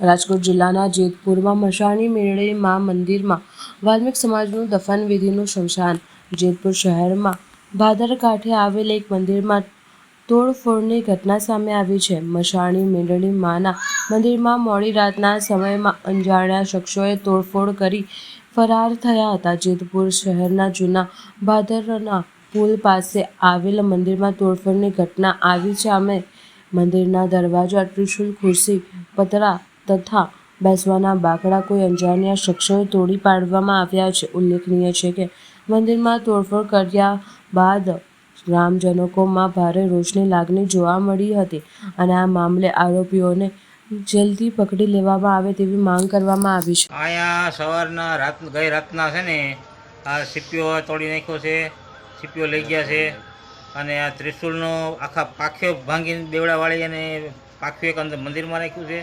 રાજકોટ જિલ્લાના જેતપુરમાં મશાણી મેળે મા મંદિરમાં વાલ્મિક સમાજનું દફન વિધિનું શમશાન. જેતપુર શહેરમાં ભાદર કાંઠે આવેલ એક મંદિરમાં તોડફોડની ઘટના સામે આવી છે. મશાણી મેળડી માના મંદિરમાં મોડી રાતના સમયમાં અંજાણ્યા શખ્સોએ તોડફોડ કરી ફરાર થયા હતા. જેતપુર શહેરના જૂના ભાદરના પુલ પાસે આવેલ મંદિરમાં તોડફોડની ઘટના આવી છે. અમે મંદિરના દરવાજા, ત્રિશુલ, ખુરશી, પતરા તથા બેસવાના બાકડા કોઈ અંજાણ્યા શખ્સોએ તોડી પાડવામાં આવ્યા છે. ઉલ્લેખનીય છે કે મંદિરમાં તોડફોડ કર્યા બાદ ગ્રામજનકોમાં ભારે રોષની લાગણી જોવા મળી હતી અને આ મામલે આરોપીઓને જલ્દી પકડી લેવામાં આવે તેવી માંગ કરવામાં આવી છે. અહીંયા સવારના રાત, ગઈ રાતના છે ને, આ સીપીઓ તોડી નાખ્યો છે, સીપીઓ લઈ ગયા છે અને આ ત્રિશુલનો આખા પાખ્યો ભાંગીને બેવડા વાળી અને પાખ્યો એક અંદર મંદિરમાં રાખ્યું છે.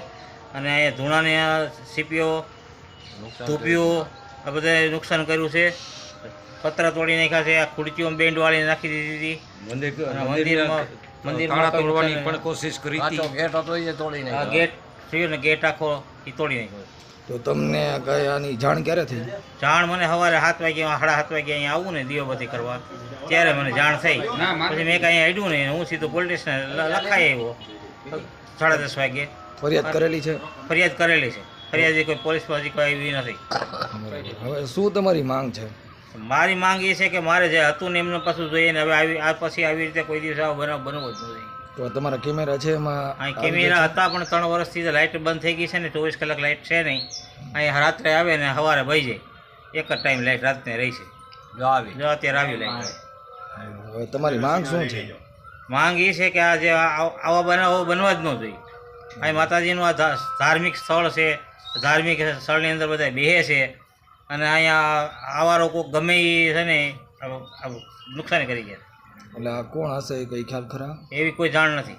અને અહીંયા ધૂણાને સીપીઓ ધૂપીઓ આ બધાએ નુકસાન કર્યું છે. પતરા તોડી નાખ્યા છે આ ખુરચીઓ બેન્ડ વાળી નાખી દીધી હતી. મંદિર મંદિરમાં મંદિરમાં તોડવાની પણ કોશિશ કરી હતી. ગેટ હતો એ તોડી નાખ્યો. ગેટ થયો ને ગેટ આખો એ તોડી નાખ્યો. તો તમને કઈ આની જાણ ક્યારે થઈ? જાણ મને સવારે સાત વાગે સાડા સાત વાગે અહીંયા આવું ને દીવાબત્તી કરવા. ત્યારે મને જાણ થઈ. પછી મેં કાંઈ અડ્યું નહીં હું સીધું પોલીસ સ્ટેશન લખાઈ આવ્યો. સાડા દસ વાગે ફરિયાદ કરેલી છે? ફરિયાદ કરેલી છે. ફરિયાદ કોઈ પોલીસ હજી કોઈ આવી નથી. હવે શું તમારી માંગ છે? મારી માંગ એ છે કે મારે જે હતું ને એમને પાછું જોઈએ ને હવે આવી આ પછી આવી રીતે કોઈ દિવસ આવો બનાવ બનવો જ નથી. તો તમારા કેમેરા છે એમાં અહીં કેમેરા હતા પણ ત્રણ વર્ષથી લાઇટ બંધ થઈ ગઈ છે ને ચોવીસ કલાક લાઇટ છે નહીં. અહીં રાત્રે આવે ને સવારે ભાઈ જાય. એક જ ટાઈમ લાઇટ રાતને રહી છે. જો આવી. જો અત્યારે આવી લાઇટ હવે તમારી માંગ શું છે? માંગ એ છે કે આ જે આવા બનાવો બનવા જ ન જોઈએ. અહીં માતાજીનું આ ધાર્મિક સ્થળ છે. ધાર્મિક સ્થળની અંદર બધા બેહે છે. અને અહીંયા આવા લોકો ગમે એ છે ને નુકસાન કરી ગયા. એટલે આ કોણ હશે એ કઈ ખ્યાલ ખરા? એવી કોઈ જાણ નથી.